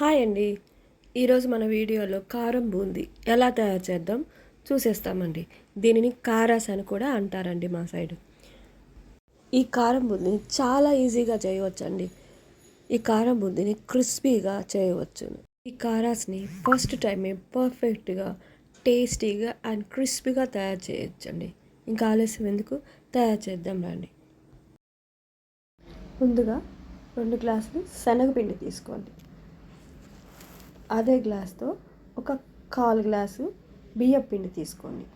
Hi అండి. ఈరోజు మన వీడియోలో కారం బూందీ ఎలా తయారు చేద్దాం చూసేస్తామండి. దీనిని కారాస్ అని కూడా అంటారండి మా సైడ్. ఈ కారం బూందీని చాలా ఈజీగా చేయవచ్చండి. ఈ కారం బూందీని క్రిస్పీగా చేయవచ్చు. ఈ కారాస్ని ఫస్ట్ టైమే పర్ఫెక్ట్గా టేస్టీగా అండ్ క్రిస్పీగా తయారు చేయొచ్చండి. ఇంకా ఆలస్యం ఎందుకు? తయారు చేద్దాం రండి. ముందుగా రెండు గ్లాసులు శనగపిండి తీసుకోండి. అదే గ్లాస్తో ఒక కాలు గ్లాసు బియ్యం పిండి తీసుకోండి.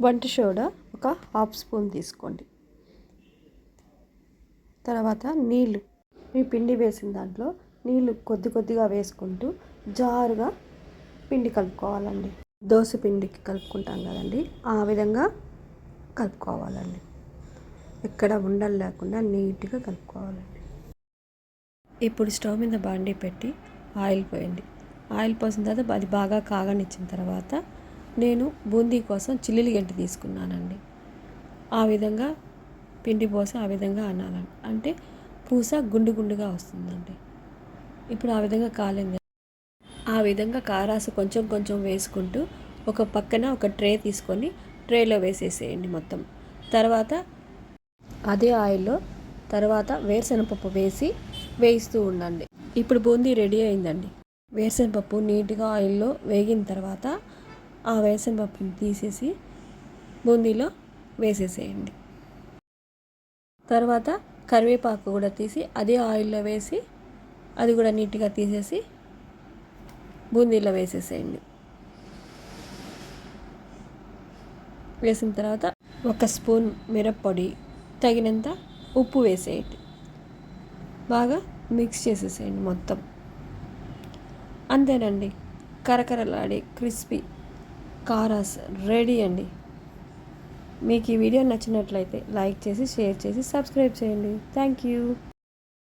వంట సోడా ఒక హాఫ్ స్పూన్ తీసుకోండి. తర్వాత నీళ్ళు. మీ పిండి వేసిన దాంట్లో నీళ్ళు కొద్ది కొద్దిగా వేసుకుంటూ జారుగా పిండి కలుపుకోవాలండి. దోశ పిండికి కలుపుకుంటాం కదండి. ఆ విధంగా కలుపుకోవాలండి. ఎక్కడ ఉండలు లేకుండా నీట్గా కలుపుకోవాలండి. ఇప్పుడు స్టవ్ మీద బాండీ పెట్టి ఆయిల్ పోయండి. ఆయిల్ పోసిన తర్వాత అది బాగా కాగనిచ్చిన తర్వాత నేను బూందీ కోసం చిల్లిలి గంటి తీసుకున్నానండి. ఆ విధంగా పిండి పోసి ఆ విధంగా అనాలండి అంటే పూస గుండు గుండుగా వస్తుందండి. ఇప్పుడు ఆ విధంగా కాలింది. ఆ విధంగా కారాసు కొంచెం కొంచెం వేసుకుంటూ ఒక పక్కన ఒక ట్రే తీసుకొని ట్రేలో వేసేసేయండి మొత్తం. తర్వాత అదే ఆయిల్లో తర్వాత వేరుశనగపప్పు వేసి వేయిస్తూ ఉండండి. ఇప్పుడు బూందీ రెడీ అయిందండి. వేరుశనగపప్పు నీట్గా ఆయిల్లో వేగిన తర్వాత ఆ వేరుశనగపప్పుని తీసేసి బూందీలో వేసేసేయండి. తర్వాత కరివేపాకు కూడా తీసి అదే ఆయిల్లో వేసి అది కూడా నీట్గా తీసేసి బూందీలో వేసేసేయండి. వేసిన తర్వాత ఒక స్పూన్ మిరప్పొడి తగినంత ఉప్పు వేసేయండి. బాగా మిక్స్ చేసేసేయండి మొత్తం. అంతేనండి. కరకరలాడే క్రిస్పీ కారాస్ రెడీ అండి. మీకు ఈ వీడియో నచ్చినట్లయితే లైక్ చేసి షేర్ చేసి సబ్స్క్రైబ్ చేయండి. Thank you.